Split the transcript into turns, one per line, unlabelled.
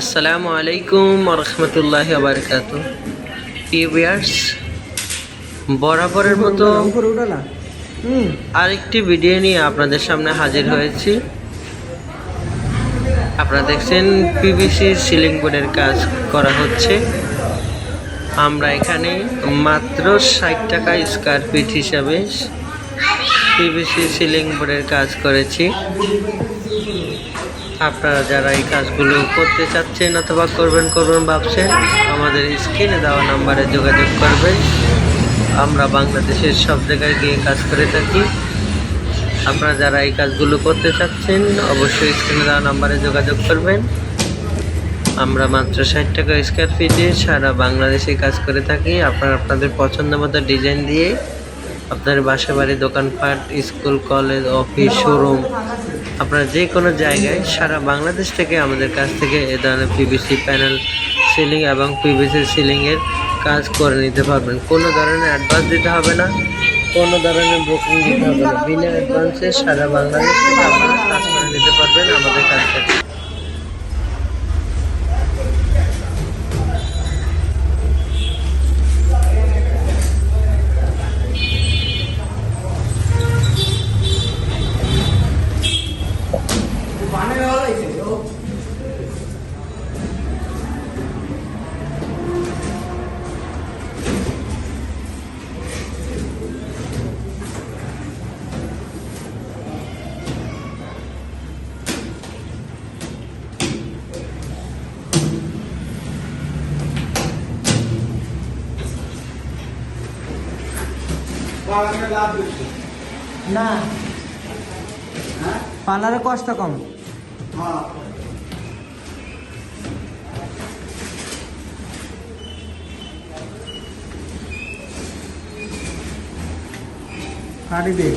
আসসালামু আলাইকুম রহমতুল্লাহ বারকাত পিভিয়ার্স বরাবরের মতো আরেকটি ভিডিও নিয়ে আপনাদের সামনে হাজির হয়েছি। আপনারা দেখছেন পিভিসি সিলিং বোর্ডের কাজ করা হচ্ছে। আমরা এখানে মাত্র ষাট টাকা স্কোয়ার ফিট হিসাবে পিভিসি সিলিং বোর্ডের কাজ করেছি। আপনারা যারা এই কাজগুলো করতে চাচ্ছেন অথবা করবেন করবেন ভাবছেন, আমাদের স্ক্রিনে দেওয়া নাম্বারে যোগাযোগ করবেন। আমরা বাংলাদেশের সব জায়গায় গিয়ে কাজ করে থাকি। আপনারা যারা এই কাজগুলো করতে চাচ্ছেন, অবশ্যই স্ক্রিনে দেওয়া নাম্বারে যোগাযোগ করবেন। আমরা মাত্র ষাট টাকা স্কোয়ার ফিটে সারা বাংলাদেশে কাজ করে থাকি। আপনারা আপনাদের পছন্দ মতো ডিজাইন দিয়ে আপনার বাসা বাড়ি দোকানপাট, স্কুল কলেজ অফিস শোরুম আপনারা যে কোনো জায়গায় সারা বাংলাদেশ থেকে আমাদের কাছ থেকে এ ধরনের পিভিসি প্যানেল সিলিং এবং পিভিসি সিলিংয়ের কাজ করে নিতে পারবেন। কোনো ধরনের অ্যাডভান্স দিতে হবে না, কোনো ধরনের বুকিং দিতে হবে না। বিনা অ্যাডভান্সে সারা বাংলাদেশ থেকে আপনারা কাজ করে নিতে পারবেন আমাদের কাছ থেকে।
না। পার্লারে কষ্ট কম। কাটি দে।